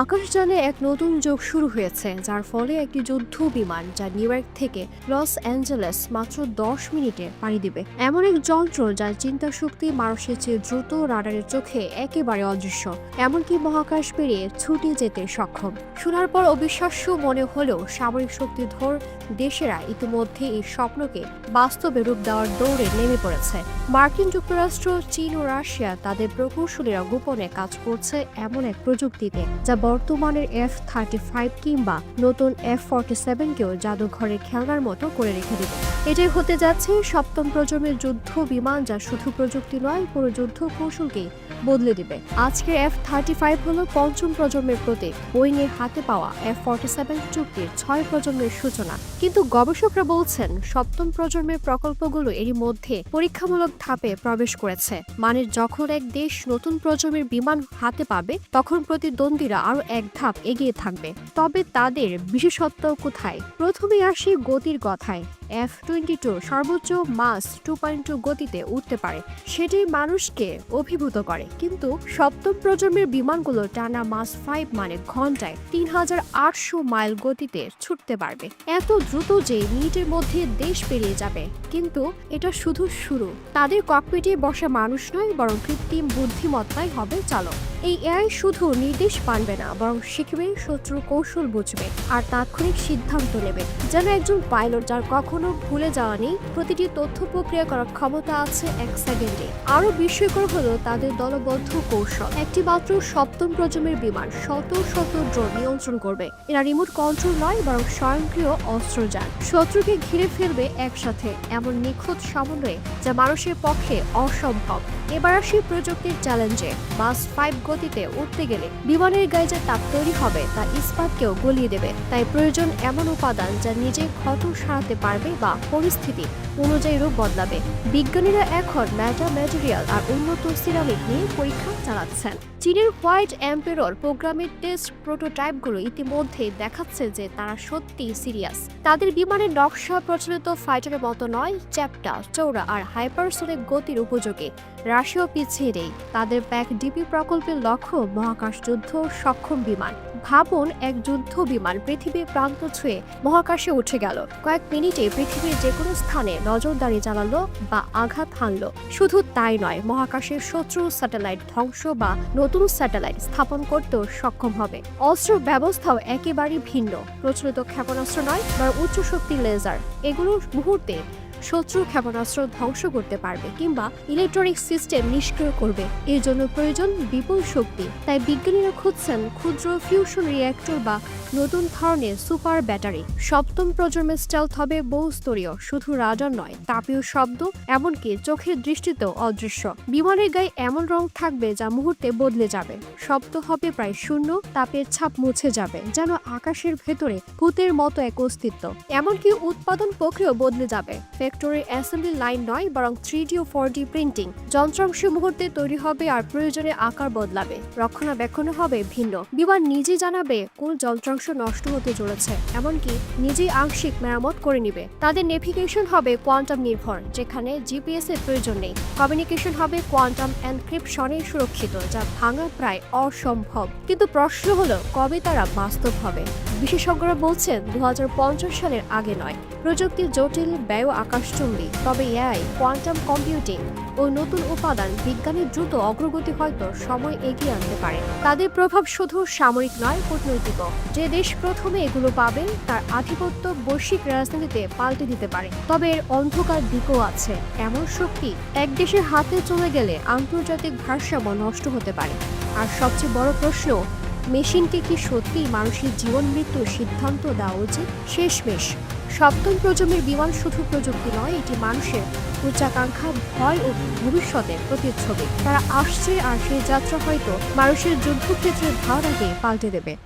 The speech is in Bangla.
আকাশযানে এক নতুন যোগ শুরু হয়েছে, যার ফলে একটি যুদ্ধ বিমান যা নিউ ইয়র্ক থেকে লস অ্যাঞ্জেলেস মাত্র দশ মিনিটে পাড়ি দিবে। এমন এক যন্ত্র যার চিন্তা শক্তি মানুষের চেয়ে দ্রুত রাডারের চোখে একেবারে অদৃশ্য। এমনকি মহাকাশ পেরিয়ে ছুটে যেতে সক্ষম। শোনার পর অবিশ্বাস্য মনে হলেও সামরিক শক্তিধর দেশেরা ইতিমধ্যে এই স্বপ্নকে বাস্তবে রূপ দেওয়ার দৌড়ে নেমে পড়েছে। মার্কিন যুক্তরাষ্ট্র, চীন ও রাশিয়া তাদের প্রকৌশলীরা গোপনে কাজ করছে এমন এক প্রযুক্তিতে, যা বর্তমানের এফ থার্টি ফাইভ কিংবা নতুন এফ ফর্টি সেভেনকেও জাদুঘরের খেলনার মতো করে রেখে দেবে। এটাই হতে যাচ্ছে সপ্তম প্রজন্মের যুদ্ধ বিমান যা শুধু প্রযুক্তি নয়, পুরো যুদ্ধ কৌশলকেই বদলে দিবে। আজকের এফ থার্টি ফাইভ হল পঞ্চম প্রজন্মের প্রতীক। বোয়িং এর হাতে পাওয়া এফ ফর্টি সেভেন চুক্তির ছয় প্রজন্মের সূচনা। কিন্তু গবেষকরা বলছেন, সপ্তম প্রজন্মের প্রকল্পগুলো এরই মধ্যে পরীক্ষামূলক ধাপে প্রবেশ করেছে। মানে যখন এক দেশ নতুন প্রজন্মের বিমান হাতে পাবে, তখন প্রতিদ্বন্দ্বীরা আরও এক ধাপ এগিয়ে থাকবে। তবে তাদের বিশেষত্ব কোথায়? প্রথমে আসি গতির কথায়। এফ টোয়েন্টি টু সর্বোচ্চ মাস টু পয়েন্ট টু গতিতে উঠতে পারে। সেটি মানুষকে অভিভূত করে। কিন্তু সপ্তম প্রজন্মের বিমানগুলো টানা মাস ফাইভ মানে ঘন্টায় তিন হাজার আটশো মাইল গতিতে ছুটতে পারবে। এত দ্রুত যে মিনিটের মধ্যে দেশ পেরিয়ে যাবে। কিন্তু এটা শুধু শুরু। তাদের ককপিটে বসা মানুষ নয়, বরং কৃত্রিম বুদ্ধিমত্তাই হবে চালক। এই এআই শুধু নির্দেশ পানবে না, বরং শিখবে শত্রু কৌশল বুঝবে, আর তাৎক্ষণিক সিদ্ধান্ত নেবে। যেন একজন পাইলট যার কখনো ভুলে যাওয়া নেই। প্রতিটি তথ্য প্রক্রিয়া করার ক্ষমতা আছে এক সেকেন্ডে। আরও বিস্ময়কর হলো তাদের দলবদ্ধ কৌশল। একটি মাত্র সপ্তম প্রজন্মের বিমান শত শত ড্রোন নিয়ন্ত্রণ করবে। এরা রিমোট কন্ট্রোল নয়, বরং স্বয়ংক্রিয় অস্ত্রযান শত্রুকে ঘিরে ফেলবে একসাথে এমন নিখুঁত সমন্বয়ে যা মানুষের পক্ষে অসম্ভব। এবার আসি প্রযুক্তির চ্যালেঞ্জে। বাস ফাইভ গতিতে উঠতে গেলে বিমানের গায়ে যে তাপ তৈরি হবে তা ইস্পাতকেও গলিয়ে দেবে। তাই প্রয়োজন এমন উপাদান যা নিজে ক্ষত সারাতে পারবে বা পরিস্থিতি অনুযায়ী রূপ বদলাবে। বিজ্ঞানীরা এখন ম্যাটা ম্যাটেরিয়াল আর উন্নত সিরামিক নিয়ে পরীক্ষা চালাচ্ছেন। চীনের হোয়াইট এম্পেরর প্রোগ্রামের টেস্ট প্রোটোটাইপগুলো ইতিমধ্যে দেখাচ্ছে যে তারা সত্যি সিরিয়াস। তাদের বিমানের নকশা প্রচলিত ফাইটারের মতো নয়, চ্যাপ্টা চৌড়া আর হাইপারসোনিক গতির উপযোগী। রাশিয়াও পিছিয়ে নেই। তাদের প্যাক ডিপি প্রকল্পের লক্ষ্য মহাকাশ যুদ্ধ সক্ষম বিমান। ভাবুন, এক যুদ্ধ বিমান পৃথিবীর প্রান্ত ছুঁয়ে মহাকাশে উঠে গেল। কয়েক মিনিটে পৃথিবীর যে কোনো স্থানে নজরদারি চালালো বা আঘাত হানলো। শুধু তাই নয়, মহাকাশের শত্রু স্যাটেলাইট ধ্বংস বা নতুন স্যাটেলাইট স্থাপন করতেও সক্ষম হবে। অস্ত্র ব্যবস্থাও একেবারেই ভিন্ন। প্রচলিত ক্ষেপণাস্ত্র নয় বা উচ্চ শক্তি লেজার। এগুলো মুহূর্তে শত্রু ক্ষেপণাস্ত্র ধ্বংস করতে পারবে কিংবা ইলেকট্রনিক সিস্টেম নিষ্ক্রিয় করবে। এর জন্য প্রয়োজন বিপুল শক্তি। তাই বিজ্ঞানীরা খুঁজছেন ক্ষুদ্র ফিউশন রিয়্যাক্টর বা নতুন ধরনের সুপার ব্যাটারি সপ্তম প্রজন্মের স্টেলথ হবে বহুস্তরীয়, শুধু রাডার নয়, তাপীয় শব্দ, এমনকি চোখের দৃষ্টিতেও অদৃশ্য। বিমানের গায়ে এমন রং থাকবে যা মুহূর্তে বদলে যাবে। শব্দ হবে প্রায় শূন্য, তাপের ছাপ মুছে যাবে, যেন আকাশের ভেতরে ভূতের মতো এক অস্তিত্ব। এমনকি উৎপাদন প্রক্রিয়া বদলে যাবে। ফ্যাক্টরির অ্যাসেম্বলি লাইন নয়, বরং থ্রি ডি ও ফোর ডি প্রিন্টিং যন্ত্রাংশ মুহূর্তে তৈরি হবে আর প্রয়োজনে আকার বদলাবে। রক্ষণাবেক্ষণ হবে ভিন্ন। বিমান নিজে জানাবে কোন যন্ত্রাংশ নষ্ট হতে চলেছে, এমনকি নিজেই আংশিক মেরামত করে নিবে। তাদের নেভিগেশন হবে কোয়ান্টাম নির্ভর, যেখানে জিপিএস এর প্রয়োজন নেই। কমিউনিকেশন হবে কোয়ান্টাম এনক্রিপশনে সুরক্ষিত, যা ভাঙা প্রায় অসম্ভব। কিন্তু প্রশ্ন হলো, কবে তারা বাস্তব হবে? বিশেষজ্ঞরা বলছেন দু হাজার পঞ্চাশ সালের আগে নয়। প্রযুক্তির জটিল, ব্যয় আকাশচুম্বী। তবে এআই, কোয়ান্টাম কম্পিউটিং ও নতুন উপাদান বিজ্ঞানের দ্রুত অগ্রগতি হয়তো সময় এগিয়ে আনতে পারে। তাদের প্রভাব শুধু সামরিক নয়, কূটনৈতিকও। যে দেশ প্রথমে এগুলো পাবে, তার আধিপত্য বৈশ্বিক রাজনীতিতে পাল্টে দিতে পারে। তবে এর অন্ধকার দিকও আছে। এমন শক্তি এক দেশের হাতে চলে গেলে আন্তর্জাতিক ভারসাম্য নষ্ট হতে পারে। আর সবচেয়ে বড় প্রশ্ন মেশিনটি কি সত্যিই মানুষের জীবন মৃত্যুর সিদ্ধান্ত দেওয়া উচিত? শেষমেশ, সপ্তম প্রজন্মের বিমান শুধু প্রযুক্তি নয়, এটি মানুষের উচ্চাকাঙ্ক্ষা, ভয় ও ভবিষ্যতের প্রতিচ্ছবি। তারা আসছে আর সেই যাত্রা হয়তো মানুষের যুদ্ধক্ষেত্রের ধারণাকে পাল্টে দেবে।